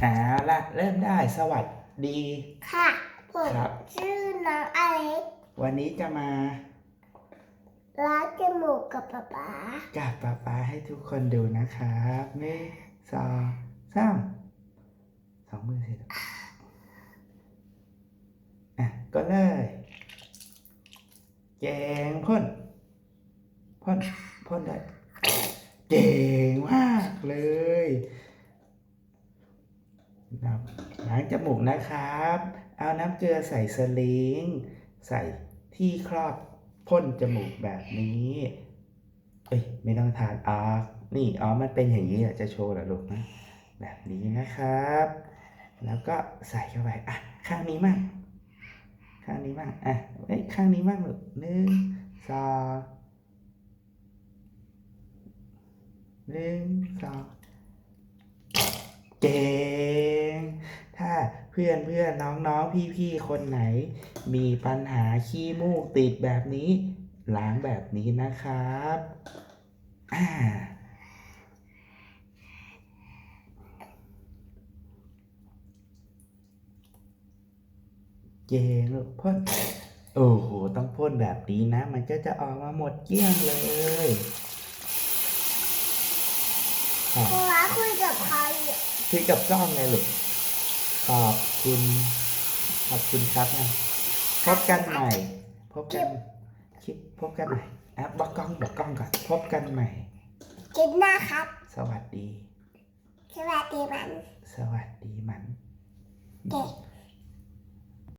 เอาละเริ่มได้สวัสดีค่ะผมครับ ชื่อน้องอเล็กวันนี้จะมาล้างจมูกกับป๊าป๊ากับป๊าป๊าให้ทุกคนดูนะครับหนึ่งสองสามสองมือสิลูกอะก็เลยเก่งพ่นพ่นพ่นได้เก่งมากเลย นับล้างจมูกนะครับ เอาน้ำเกลือใส่สลิง ใส่ที่ครอบพ่นจมูกแบบนี้ เอ้ยไม่ต้องทานออกนี่อ๋อมันเป็นอย่างนี้จะโชว์เหรอลูกนะแบบนี้นะครับ แล้วก็ใส่เข้าไปอะข้างนี้มั่งข้างนี้มั่งอะเอ้ยข้างนี้มั่งลูกหนึ่งสองหนึ่งสองเก่ง ถ้าเพื่อนเพื่อนน้องน้องพี่พี่ๆ คนไหน มีปัญหาขี้มูกติดแบบนี้ ล้างแบบนี้นะครับอ่าเจลูกพ่นโอ้โห ต้องพ่นแบบนี้นะ มันก็จะออกมาหมดเกลี้ยงเลยขอบป๊าคุยกับใครอะคุยกับกล้องไงลูก ขอบคุณ ขอบคุณครับนะพบกันใหม่ พบกันคลิปพบกันใหม่อะบอกกล้องบอกกล้องก่อนพบกันใหม่กินหน้าครับ สวัสดี สวัสดีมัน สวัสดีมันเด็ก